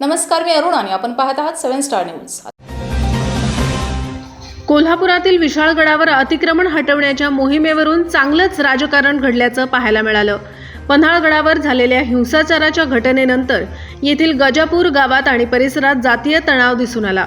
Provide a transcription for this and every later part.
नमस्कार मी अरुण आणि आपण पाहत आहात सेव्हन स्टार न्यूज. कोल्हापुरातील विशाळगडावर अतिक्रमण हटवण्याच्या मोहिमेवरून चांगलंच राजकारण घडल्याचं पाहायला मिळालं. पन्हाळगडावर झालेल्या हिंसाचाराच्या घटनेनंतर येथील गजापूर गावात आणि परिसरात जातीय तणाव दिसून आला.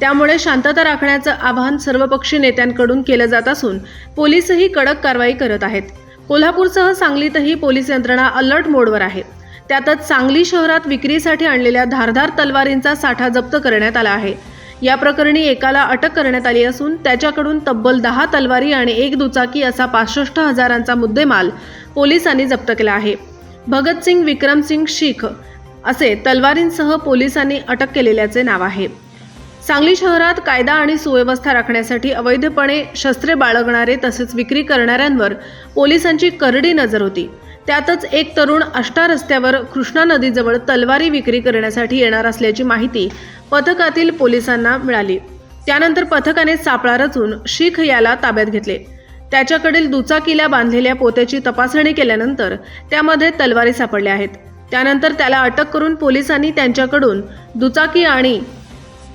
त्यामुळे शांतता राखण्याचं आवाहन सर्वपक्षीय नेत्यांकडून केलं जात असून पोलीसही कडक कारवाई करत आहेत. कोल्हापूरसह सांगलीतही पोलीस यंत्रणा अलर्ट मोडवर आहे. त्यातच सांगली शहरात विक्रीसाठी आणलेल्या धारधार तलवारींचा साठा जप्त करण्यात आला आहे. या प्रकरणी एकाला अटक करण्यात आली असून त्याच्याकडून तब्बल दहा तलवारी आणि एक दुचाकी असा पासष्ट हजारांचा मुद्देमाल पोलिसांनी जप्त केला आहे. भगतसिंग विक्रमसिंग शीख असे तलवारींसह पोलिसांनी अटक केलेल्याचे नाव आहे. सांगली शहरात कायदा आणि सुव्यवस्था राखण्यासाठी अवैधपणे शस्त्रे बाळगणारे तसेच विक्री करणाऱ्यांवर पोलिसांची करडी नजर होती. त्यातच एक तरुण आष्टा रस्त्यावर कृष्णा नदीजवळ तलवारी विक्री करण्यासाठी येणार असल्याची माहिती पथकातील पोलिसांना मिळाली. त्यानंतर पथकाने सापळा रचून शीख याला ताब्यात घेतले. त्याच्याकडील दुचाकीला बांधलेल्या पोत्याची तपासणी केल्यानंतर त्यामध्ये तलवारी सापडल्या आहेत. त्यानंतर त्याला अटक करून पोलिसांनी त्यांच्याकडून दुचाकी आणि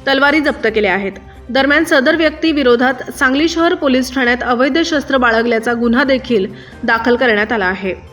तलवारी जप्त केल्या आहेत. दरम्यान सदर व्यक्ती विरोधात सांगली शहर पोलीस ठाण्यात अवैध शस्त्र बाळगल्याचा गुन्हा देखील दाखल करण्यात आला आहे.